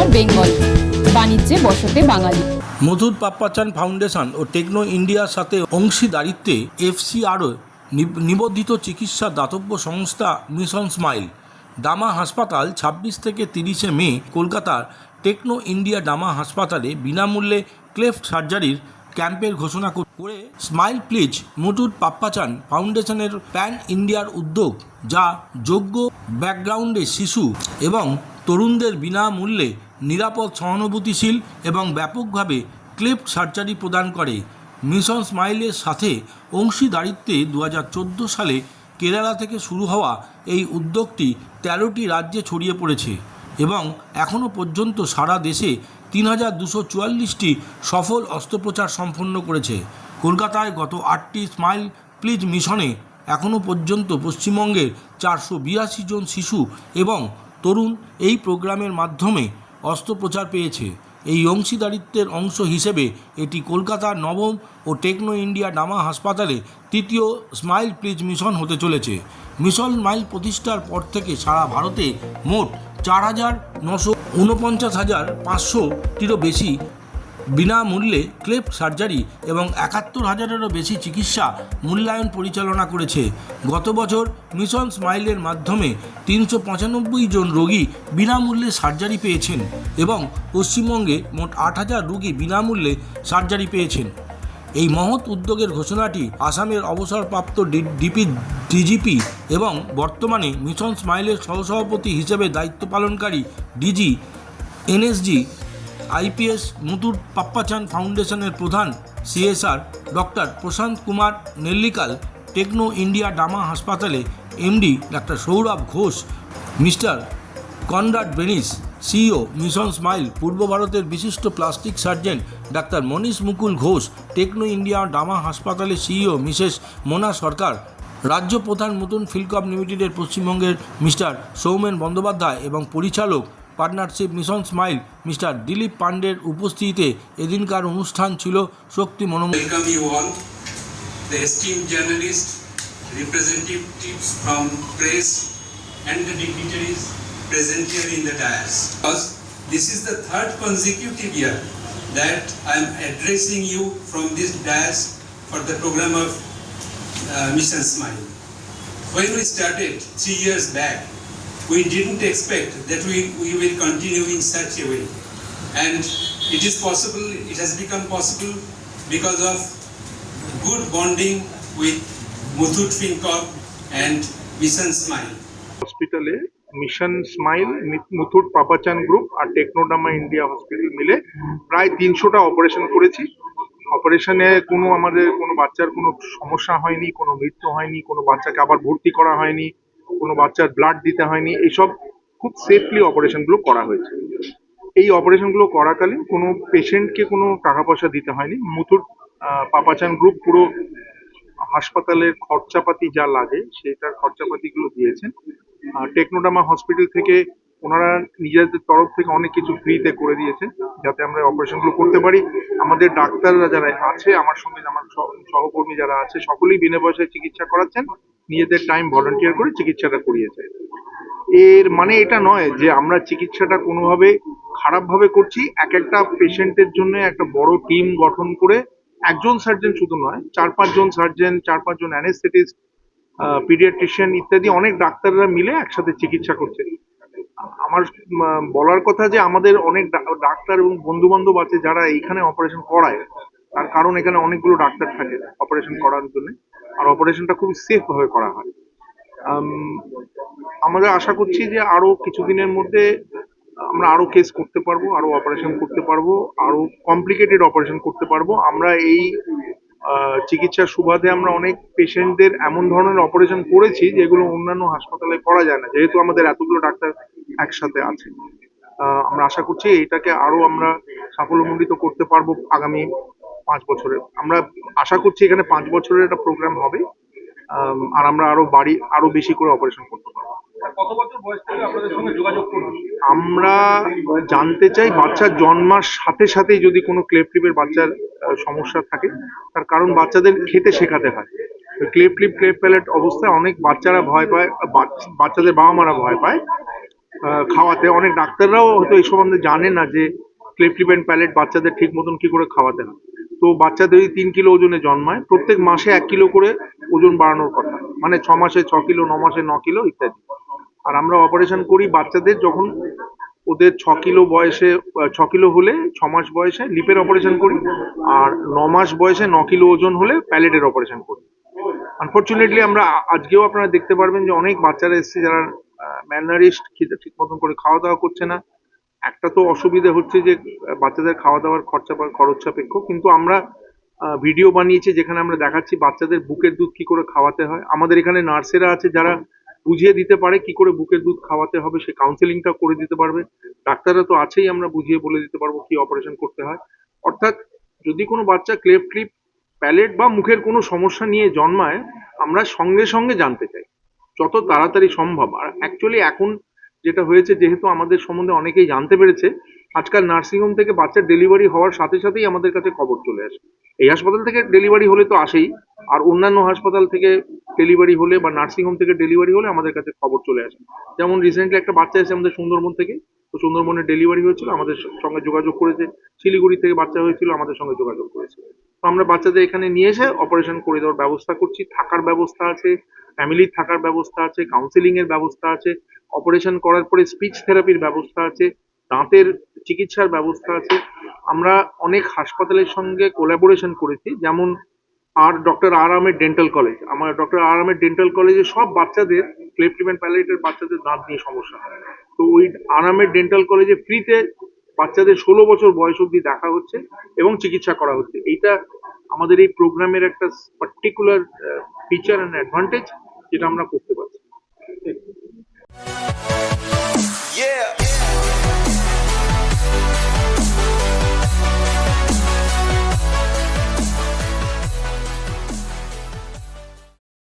কিন্নর বেঙ্গল, বাণিজ্যে বসতে বাঙালি। মধুর পাপ্পাচান ফাউন্ডেশন ও টেকনো ইন্ডিয়ার সাথে অংশীদারিত্বে এফসিআরও নিবন্ধিত চিকিৎসা দাতব্য সংস্থা মিশন স্মাইল। ডামা হাসপাতাল ছাব্বিশ থেকে তিরিশে মে কলকাতার টেকনো ইন্ডিয়া ডামা হাসপাতালে বিনামূল্যে ক্লেফট সার্জারির ক্যাম্পের ঘোষণা করে স্মাইল প্লিজ মুটুর পাপ্পাচান ফাউন্ডেশনের প্যান ইন্ডিয়ার উদ্যোগ, যা যোগ্য ব্যাকগ্রাউন্ডে শিশু এবং তরুণদের বিনামূল্যে নিরাপদ সহানুভূতিশীল এবং ব্যাপকভাবে ক্লেফট সার্জারি প্রদান করে। মিশন স্মাইলের সাথে অংশীদারিত্বে দু হাজার চোদ্দ সালে কেরালা থেকে শুরু হওয়া এই উদ্যোগটি তেরোটি রাজ্যে ছড়িয়ে পড়েছে এবং এখনও পর্যন্ত সারা দেশে তিন হাজার দুশো চুয়াল্লিশটি সফল অস্ত্রোপচার সম্পন্ন করেছে। কলকাতায় গত আটটি স্মাইল প্লিজ মিশনে এখনও পর্যন্ত পশ্চিমবঙ্গের চারশো বিরাশি জন শিশু এবং তরুণ এই প্রোগ্রামের মাধ্যমে অস্ত্রোপচার পেয়েছে। এই অংশীদারিত্বের অংশ হিসেবে এটি কলকাতার নবম ও টেকনো ইন্ডিয়া ডামা হাসপাতালে তৃতীয় স্মাইল প্লিজ মিশন হতে চলেছে। মিশন স্মাইল প্রতিষ্ঠার পর থেকে সারা ভারতে মোট চার হাজার নশো ঊনপঞ্চাশ হাজার পাঁচশোটিরও বেশি বিনামূল্যে ক্লেপ সার্জারি এবং একাত্তর হাজারেরও বেশি চিকিৎসা মূল্যায়ন পরিচালনা করেছে। গত বছর মিশন স্মাইলের মাধ্যমে তিনশো পঁচানব্বই জন রোগী বিনামূল্যে সার্জারি পেয়েছেন এবং পশ্চিমবঙ্গে মোট আট হাজার রোগী বিনামূল্যে সার্জারি পেয়েছেন। এই মহৎ উদ্যোগের ঘোষণাটি আসামের অবসরপ্রাপ্ত ডিপি, ডিজিপি এবং বর্তমানে মিশন স্মাইলের সহসভাপতি হিসেবে দায়িত্ব পালনকারী DG, NSG IPS Muthoot Pappachan ফাউন্ডেশনের প্রধান CSR doctor Prashant Kumar Nellikal Techno India Dama হাসপাতালে MD doctor Sourav Ghosh, mister Conrad Benis, CEO Mission Smile, পূর্ব ভারতের বিশিষ্ট প্লাস্টিক সার্জন ডাক্তার মনীষ মুকুল ঘোষ, টেকনো ইন্ডিয়া ডামা হাসপাতালের সিইও মিসেস মোনা সরকার, রাজ্য প্রধান নতুন ফিলকপ লিমিটেডের পশ্চিমবঙ্গের মিস্টার সৌমেন বন্দ্যোপাধ্যায় এবং পরিচালক partnership Mission Smile mister Dilip পান্ডের উপস্থিতিতে এদিনকার অনুষ্ঠান ছিল শক্তি মনোম the esteemed journalists, representatives from press, and the dignitaries present here in the dais. Because this is the third consecutive year that I am addressing you from this dais for the program of uh, Mission Smile. When we started three years back, we didn't expect that we, we will continue in such a way. And it is possible, it has become possible because of good bonding with Muthoot FinCorp and Mission Smile. হসপিটালে Mission Smile Muthoot Pappachan group আর টেকনোডামা India hospital মিলে প্রায় তিনশোটা operation করেছি অপারেশনে কোনো আমাদের কোনো বাচ্চার কোনো সমস্যা হয়নি কোনো মৃত্যু হয়নি কোনো বাচ্চাকে আবার ভর্তি করা হয়নি কোনো বাচ্চার ব্লাড দিতে হয়নি, এইসব খুব সেফলি অপারেশনগুলো করা হয়েছে। এই অপারেশনগুলো করাকালীন কোনো পেশেন্টকে কোনো টাকা পয়সা দিতে হয়নি। মুথুর পাপাচান গ্রুপ পুরো হাসপাতালের খরচাপাতি যা লাগে, সেটার খরচাপাতিগুলো দিয়েছেন। টেকনোডামা হসপিটাল থেকে ওনারা নিজেদের তরফ থেকে অনেক কিছু ফ্রিতে করে দিয়েছেন, যাতে আমরা অপারেশনগুলো করতে পারি। আমাদের ডাক্তাররা যারা আছে, আমার সঙ্গে আমার সহ- সহকর্মী যারা আছে, সকলেই বিনা পয়সায় চিকিৎসা করাচ্ছেন। নিজেদের টাইম ভলান্টিয়ার করে চিকিৎসাটা করিয়েছে এর মানে এটা নয় যে আমরা চিকিৎসাটা কোনোভাবে খারাপভাবে করছি, এক একটা পেশেন্টের জন্য একটা বড় টিম গঠন করে একজন সার্জন শুধু নয়, চার পাঁচজন সার্জন চার পাঁচজন অ্যানেস্থেটিস্ট পিডিয়াট্রিশিয়ান ইত্যাদি অনেক ডাক্তাররা মিলে একসাথে চিকিৎসা করছে। আমার বলার কথা যে আমাদের অনেক ডাক্তার এবং বন্ধু বান্ধব আছে যারা এইখানে অপারেশন করায়, তার কারণ এখানে অনেকগুলো ডাক্তার থাকে অপারেশন করার জন্য। আর অপারেশনটা খুব সেফ ভাবে করা হয়। আম, আমরা আশা করছি যে আরও কিছুদিনের মধ্যে আমরা আরও কেস করতে পারব আরও অপারেশন করতে পারব আরও কমপ্লিকেটেড অপারেশন করতে পারব। আমরা এই চিকিৎসার সুবাদে আমরা অনেক পেশেন্টদের এমন ধরনের অপারেশন করেছি যেগুলো অন্যান্য হাসপাতালে করা যায় না যেহেতু আমাদের এতগুলো ডাক্তার একসাথে আছে। আমরা আশা করছি এটাকে আরও আমরা সাফল্যমণ্ডিত করতে পারব আগামী পাঁচ বছরে আমরা আশা করছি এখানে পাঁচ বছরের একটা প্রোগ্রাম হবে আর আমরা আরও বাড়ি আরও বেশি করে অপারেশন করতে পারব। আমরা জানতে চাই বাচ্চার জন্মার সাথে সাথেই যদি কোনো ক্লেপ ক্লিপের বাচ্চার সমস্যা থাকে তার কারণ বাচ্চাদের খেতে শেখাতে হয়। ক্লেপ ক্লিপ ক্লেপ প্যালেট অবস্থায় অনেক বাচ্চারা ভয় পায় বাচ্চাদের বাবা মারা ভয় পায় খাওয়াতে। অনেক ডাক্তাররাও হয়তো এই সম্বন্ধে জানে না যে ক্লেফ্লিপেন্ট প্যালেট বাচ্চাদের ঠিক মতন কি করে খাওয়াতে হয়। তো বাচ্চাদের যদি তিন কিলো ওজনে জন্মায়। প্রত্যেক মাসে এক কিলো করে ওজন বাড়ানোর কথা। মানে ছ মাসে ছ কিলো, ন মাসে ন কিলো ইত্যাদি। আর আমরা অপারেশন করি বাচ্চাদের যখন ওদের ছ কিলো বয়সে, ছ কিলো হলে ছ মাস বয়সে লিপের অপারেশন করি। আর ন মাস বয়সে ন কিলো ওজন হলে প্যালেটের অপারেশন করি। আনফর্চুনেটলি আমরা আজকেও আপনারা দেখতে পারবেন যে অনেক বাচ্চারা এসছে যারা ম্যানারিস্ট ঠিক মতন করে খাওয়া দাওয়া করছে না। একটা তো অসুবিধা হচ্ছে যে বাচ্চাদের খাওয়া দাওয়ার খরচা খরচ সাপেক্ষ, কিন্তু আমরা ভিডিও বানিয়েছি যেখানে আমরা দেখাচ্ছি বাচ্চাদের বুকের দুধ কি করে খাওয়াতে হয়। আমাদের এখানে নার্সেরা আছে যারা বুঝিয়ে দিতে পারে কি করে বুকের দুধ খাওয়াতে হবে, সে কাউন্সেলিংটা করে দিতে পারবে। ডাক্তাররা তো আছেই, আমরা বুঝিয়ে বলে দিতে পারব কি অপারেশন করতে হয়। অর্থাৎ যদি কোনো বাচ্চা ক্লেপ ক্লিপ প্যালেট বা মুখের কোনো সমস্যা নিয়ে জন্মায়, আমরা সঙ্গে সঙ্গে জানতে চাই, যত তাড়াতাড়ি সম্ভব। আর অ্যাকচুয়ালি এখন যেটা হয়েছে যেহেতু আমাদের সম্বন্ধে অনেকেই জানতে পেরেছে, আজকাল নার্সিংহোম থেকে বাচ্চার ডেলিভারি হওয়ার সাথে সাথেই আমাদের কাছে খবর চলে আসে। এই হাসপাতাল থেকে ডেলিভারি হলে তো আসেই, আর অন্যান্য হাসপাতাল থেকে ডেলিভারি হলে বা নার্সিংহোম থেকে ডেলিভারি হলে আমাদের কাছে খবর চলে আসে। যেমন রিসেন্টলি একটা বাচ্চা এসে আমাদের সুন্দরবন থেকে, তো সুন্দরবনে ডেলিভারি হয়েছিল, আমাদের সঙ্গে যোগাযোগ করেছে। শিলিগুড়ি থেকে বাচ্চা হয়েছিল, আমাদের সঙ্গে যোগাযোগ করেছে। তো আমরা বাচ্চাদের এখানে নিয়ে এসে অপারেশন করে দেওয়ার ব্যবস্থা করছি। থাকার ব্যবস্থা আছে ফ্যামিলির থাকার ব্যবস্থা আছে কাউন্সেলিং এর ব্যবস্থা আছে। অপারেশন করার পরে স্পিচ থেরাপির ব্যবস্থা আছে, দাঁতের চিকিৎসার ব্যবস্থা আছে। আমরা অনেক হাসপাতালের সঙ্গে কোলাবোরেশন করেছি, যেমন আর doctor R Ahmed dental college আমার ডক্টর আর আহমেদ ডেন্টাল কলেজে সব বাচ্চাদের ক্লেফটিভেন্ট প্যালেটের বাচ্চাদের দাঁত নিয়ে সমস্যা হয়। তো ওই আর আহমেদ ডেন্টাল কলেজে ফ্রিতে বাচ্চাদের ষোলো বছর বয়স অবধি দেখা হচ্ছে এবং চিকিৎসা করা হচ্ছে। এইটা আমাদের এই প্রোগ্রামের একটা পার্টিকুলার ফিচার অ্যান্ড অ্যাডভান্টেজ যেটা আমরা করতে পারছি। Yeah.